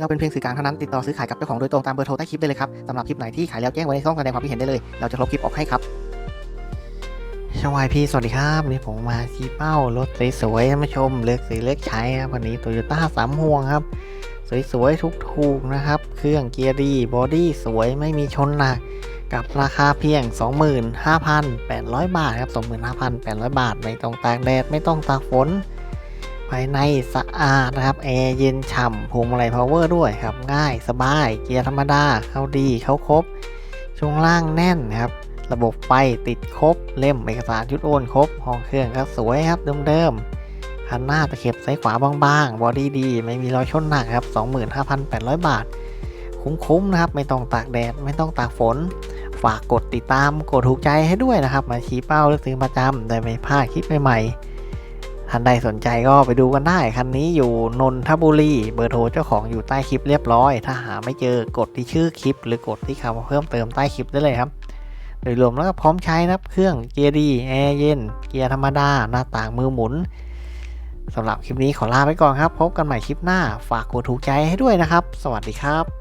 เราเป็นเพียงสื่อกลางเท่านั้นติดต่อซื้อขายกับเจ้าของโดยตรงตามเบอร์โทรใต้คลิปได้เลยครับสำหรับคลิปไหนที่ขายแล้วแจ้งไว้ในช่องแสดงความคิดเห็นได้เลยเราจะลบคลิปออกให้ครับชวายพี่สวัสดีครับวันนี้ผมมาชี้เป้ารถสวยๆท่าชมเลือกซื้อเลือกใช้ครับวันนี้โตโยต้าสามห่วงครับ สวยๆทุกๆนะครับ เครื่องเกียร์ดีบอดี้สวยไม่มีชนหนักกับราคาเพียง 25,800 บาทครับ 25,800 บาท ไม่ต้องตากแดด ไม่ต้องตากฝน ภายในสะอาดนะครับแอร์เย็นฉ่ำพวงมาลัยพาวเวอร์ด้วยครับง่ายสบายเกียร์ธรรมดาเข้าดีเข้าครบ ช่วงล่างแน่นนะครับระบบไฟติดครบ เล่มเอกสารยุดโอนครบห้องเครื่องก็สวยครับเดิมๆคันหน้าตะเข็บซ้ายขวาบางๆบอดี้ดี ไม่มีรอยชนหนักครับ 25,800 บาท คุ้มๆนะครับไม่ต้องตากแดดไม่ต้องตากฝน ฝากกดติดตามกดถูกใจให้ด้วยนะครับ มาชี้เป้าเลือกซื้อประจำได้ไม่พลาดคลิปใหม่ๆ ท่านใดสนใจก็ไปดูกันได้ คันนี้อยู่นนทบุรี เบอร์โทรเจ้าของอยู่ใต้คลิปเรียบร้อย ถ้าหาไม่เจอกดที่ชื่อคลิป หรือกดที่คำเพิ่มเติมใต้คลิปได้เลยครับ โดยรวมแล้วก็พร้อมใช้นะครับ เครื่องเกียร์ดีแอร์เย็น เกียร์ธรรมดา หน้าต่างมือหมุนสำหรับคลิปนี้ขอลาไปก่อนครับ พบกันใหม่คลิปหน้า ฝากกดถูกใจให้ด้วยนะครับ สวัสดีครับ